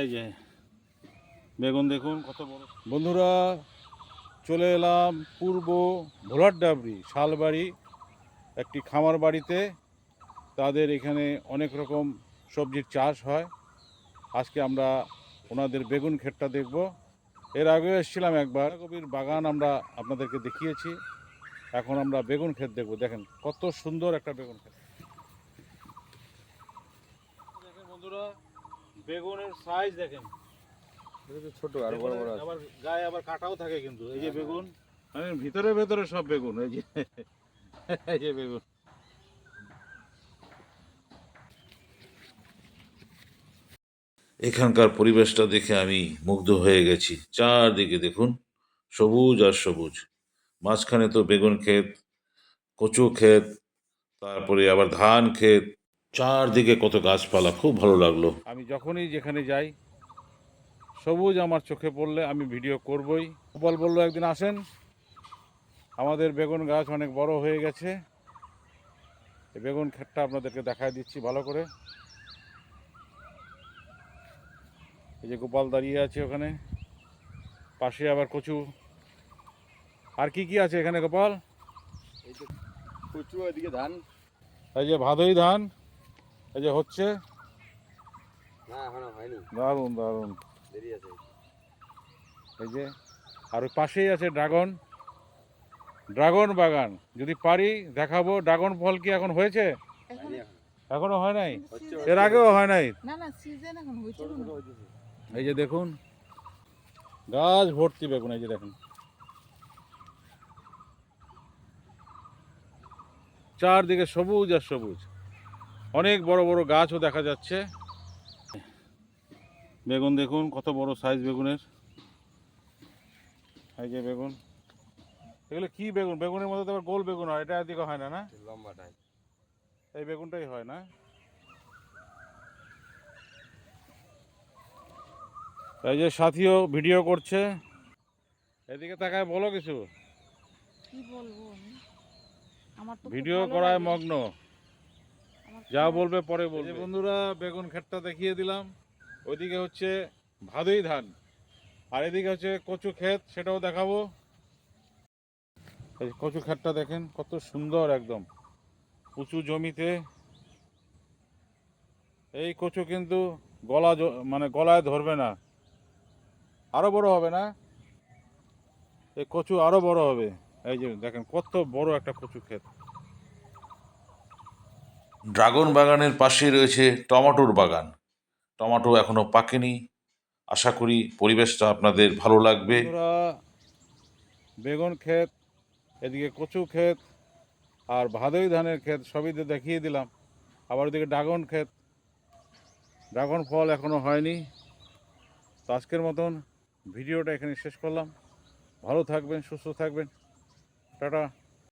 এই যে বেগুন দেখুন কত বড়। বন্ধুরা চলে এলাম পূর্ব ভোলার ডাবরি শালবাড়ি একটি খামার বাড়িতে। তাদের এখানে অনেক রকম সবজির চাষ হয়। আজকে আমরা ওনাদের বেগুন ক্ষেতটা দেখব। এর আগেও এসেছিলাম একবার। কবির বাগান আমরা আপনাদেরকে দেখিয়েছি। এখন আমরা বেগুন ক্ষেত দেখব। দেখেন কত সুন্দর একটা বেগুন ক্ষেত। দেখেন বন্ধুরা বেগুনের সাইজ দেখেন। ছোট আরও বড় বড় আবার গায়ে আবার কাটাও থাকে কিন্তু। এই যে বেগুন। মানে ভিতরে ভেতরে সব বেগুন এই যে। এই যে বেগুন। এখানকার পরিবেশটা দেখে আমি মুগ্ধ হয়ে গেছি। চারদিকে দেখুন সবুজ আর সবুজ। মাঝখানে তো বেগুন ক্ষেত কচু ক্ষেত তারপরে আবার ধান ক্ষেত চারদিকে কত গাছপালা খুব ভালো লাগল। আমি যখনই যেখানে যাই সবুজ আমার চোখে পড়লে আমি ভিডিও করবই। গোপাল বলল একদিন আসেন। আমাদের বেগুন গাছ অনেক বড় হয়ে গেছে। এই বেগুন ক্ষেতটা আপনাদেরকে দেখায় দিচ্ছি ভালো করে। এই যে গোপাল দাঁড়িয়ে আছে ওখানে। পাশে আবার কচু। আর কি কি আছে এখানে গোপাল? এই যে কচু ওইদিকে ধান। এই যে ভাদই ধান। এই যে হচ্ছে। না এখনও দারুণ দারুণ। এই যে আর ওই পাশেই আছে ড্রাগন। ড্রাগন বাগান। যদি পারি দেখাবো। ড্রাগন ফল কি এখন হয়েছে? এখনও। এখনও হয় নাই? এর আগেও হয় নাই? না না সিজন এখন হয়েছে। ছোট না। ছোট হইতেছে এই যে দেখুন গাছ ভর্তি বেগুন এই যে দেখুন। চারদিকে সবুজ আর সবুজ। অনেক বড় বড় গাছও দেখা যাচ্ছে। বেগুন দেখুন কত বড় সাইজ বেগুনের। এই যে বেগুন। এগুলো কি বেগুন? বেগুনের মধ্যে তো আবার গোল বেগুন হয় এটা এদিকে হয় না না? লম্বাটাই এই বেগুনটাই হয় না? এই যে সাথীও ভিডিও করছে। এদিকে তাকায় বলো কিছু। কি বলব আমার তো ভিডিও করায় মগ্ন। যা বলবে পরে বলবে। বন্ধুরা বেগুন ক্ষেতটা দেখিয়ে দিলাম। ওইদিকে হচ্ছে ভাদই ধান। আর এদিকে হচ্ছে কচু ক্ষেত সেটাও দেখাবো। এই কচু ক্ষেতটা দেখেন কত সুন্দর একদম। উঁচু জমিতে। এই কচু কিন্তু গলা মানে গলায় ধরবে না। আরও বড় হবে না? এই কচু আরও বড় হবে। এই যে দেখেন কত বড় একটা কচু ক্ষেত। ড্রাগন বাগানের পাশে রয়েছে টমাটোর বাগান। টমাটো এখনও পাকেনি। আশা করি পরিবেশটা আপনাদের ভালো লাগবে। বেগুন ক্ষেত, এদিকে কচু ক্ষেত, আর ভাদই ধানের ক্ষেত সবই দেখিয়ে দিলাম। আবার ওদিকে ড্রাগন ক্ষেত। ড্রাগন ফল এখনও হয়নি। তো আজকের মতন ভিডিওটা এখানে শেষ করলাম। ভালো থাকবেন, সুস্থ থাকবেন। টাটা।